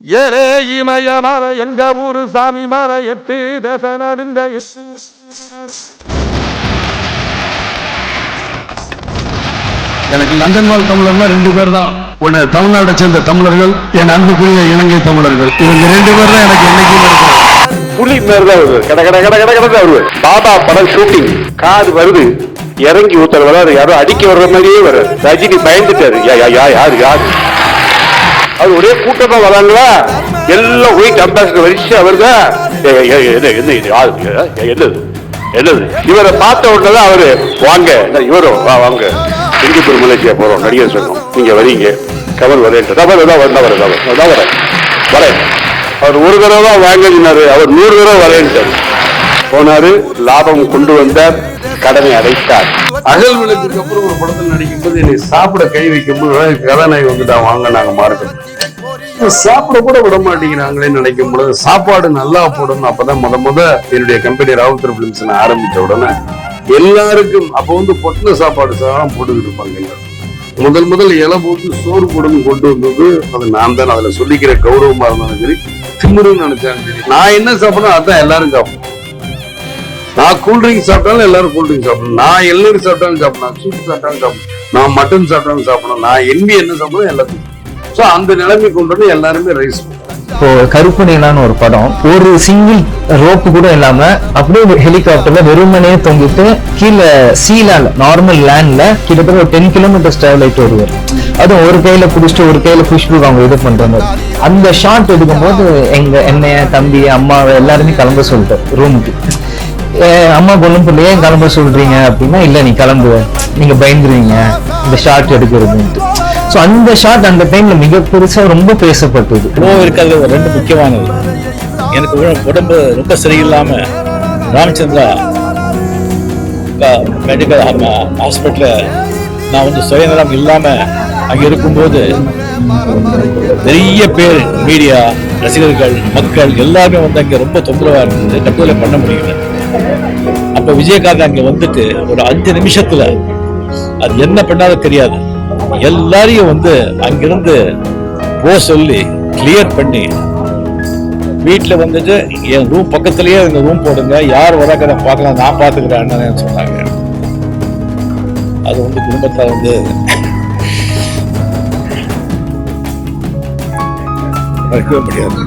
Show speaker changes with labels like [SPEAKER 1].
[SPEAKER 1] ஏலே இமய மர எங்க ஊரு சாமி மர எட்டு தேச நடுந்த எட்டு
[SPEAKER 2] எனக்கு லண்டன் வாழ் தமிழர்னா ரெண்டு பேர் தான் ஒன்று தமிழ்நாட்டை சேர்ந்த தமிழர்கள் என் அன்புக்குரிய இலங்கை தமிழர்கள். இவங்க ரெண்டு பேர் தான் எனக்கு என்னைக்கும் இருக்கும்
[SPEAKER 3] புலி மாதிரி தான் வருது கட கட கட கட கட தான் வருது பாபா படம் ஷூட்டிங் காது வருது. இறங்கி ஊத்துற வராது. யாரோ அடிக்க வர்ற மாதிரியே வர ரஜினி பயந்துட்டாரு. யா யா யா யாரு யாரு? அது ஒரே கூட்டமா வராங்களா? எல்லாம் ஒயிட் அம்பாசிடர் வரிசை வருதா? என்ன என்ன இது? என்னது? என்னது? இவரை பார்த்த உடனே தான் அவரு வாங்க என்ன இவரும் வா வாங்க. சிங்கப்பூர் மலேசியா போறோம். நடிகர் சொன்னோம் நீங்க வரீங்க. கவர் வரேன். தவறு தான் வரேன் வரேன் தான் வரேன். வரேன். அவர் ஒரு தடவை தான் வாங்கினாரு. அவர் நூறு தடவை வரேன்ட்டாரு. போனாரு லாபம் கொண்டு வந்தார் கடனை அடைத்தார்.
[SPEAKER 2] அகல் விளக்குக்கு அப்புறம் ஒரு படத்தில் நடிக்கும்போது என்னை சாப்பிட கை வைக்கும்போது கதாநாயகி வந்துட்டான் வாங்க நாங்க மார்க்கெட். சாப்பிட கூட விட மாட்டேங்கிறாங்களே நினைக்கும் பொழுது சாப்பாடு நல்லா போடணும். அப்பதான் முத முத என்னுடைய கம்பெனி ராவுத்தர் பிலிம்ஸ் ஆரம்பிச்ச உடனே எல்லாருக்கும் அப்போ வந்து பொட்டின சாப்பாடு சாதம் போட்டுக்கிட்டு இருப்பாங்க முதல் முதல் இலை போட்டு சோறு போடணும் கொண்டு வந்தது. அது நான் தான். அதுல சொல்லிக்கிற கௌரவமா இருந்தாலும் சரி திமுருன்னு நினைச்சாலும் சரி. நான் என்ன சாப்பிடணும்? அதான் எல்லாரும் சாப்பிடும் நான் கூல்ட்ரிங்க் சாப்பிட்டாலும் எல்லாரும் கூல்ட்ரிங்க் சாப்பிடணும். நான் எல்லோரும் சாப்பிட்டாலும் சாப்பிடணும். சூப் சாப்பிட்டாலும் சாப்பிடணும். நான் மட்டன் சாப்பிட்டாலும் சாப்பிடணும். நான் எம்பி என்ன சாப்பிடணும்? எல்லாத்தையும் ஸோ அந்த நிலைமை கொண்டு வந்து எல்லாருமே ரைஸ்
[SPEAKER 4] இப்போ கருப்பணிலான்னு ஒரு படம் ஒரு சிங்கிள் ரோப்பு கூட இல்லாம அப்படியே ஒரு ஹெலிகாப்டர்ல வெறுமனே தொங்கிட்டு கீழே சீலால நார்மல் லேண்ட்ல கிட்டத்தட்ட ஒரு டென் கிலோமீட்டர்ஸ் டிராவல் ஆயிட்டு வருவார். அதுவும் ஒரு கையில பிடிச்சிட்டு ஒரு கையில புஷ்பு அவங்க இது பண்றாங்க அந்த ஷாட் எடுக்கும்போது எங்க என்னைய தம்பி அம்மாவை எல்லாருமே கிளம்ப சொல்லிட்டேன் ரூமுக்கு அம்மா பொண்ணும் பிள்ளை ஏன் கிளம்ப சொல்றீங்க? அப்படின்னா இல்ல நீ கிளம்புவ நீங்க பயந்துருவீங்க. இந்த ஷாட் எடுக்கிறதுன்ட்டு. ஸோ அந்த ஷாட் அந்த டைம்ல மிக பெருசா ரொம்ப பேசப்பட்டது.
[SPEAKER 5] உணவு இருக்கிறது ரெண்டு முக்கியமானது. எனக்கு உடம்பு ரொம்ப சரியில்லாம ராமச்சந்திரா மெடிக்கல் ஹாஸ்பிட்டலில் நான் வந்து சுயநலம் இல்லாம அங்க இருக்கும்போது நிறைய பேர் மீடியா ரசிகர்கள் மக்கள் எல்லாருமே வந்து அங்க ரொம்ப தொந்தரவா இருந்தது. கட்டுரை பண்ண முடியல. அப்ப விஜயகாந்த் அங்க வந்துட்டு ஒரு அஞ்சு நிமிஷத்துல அது என்ன பண்ணாலும் தெரியாது. எல்லாரையும் வந்து அங்கிருந்து போ சொல்லி கிளியர் பண்ணி வீட்டில் வந்துட்டு என் ரூம் பக்கத்துலேயே இந்த ரூம் போடுங்க யார் வராங்க பார்க்கலாம் நான் பார்த்துக்கிறேன் அண்ணன் சொன்னாங்க. அது வந்து குடும்பத்தை வந்து மறக்கவே முடியாது.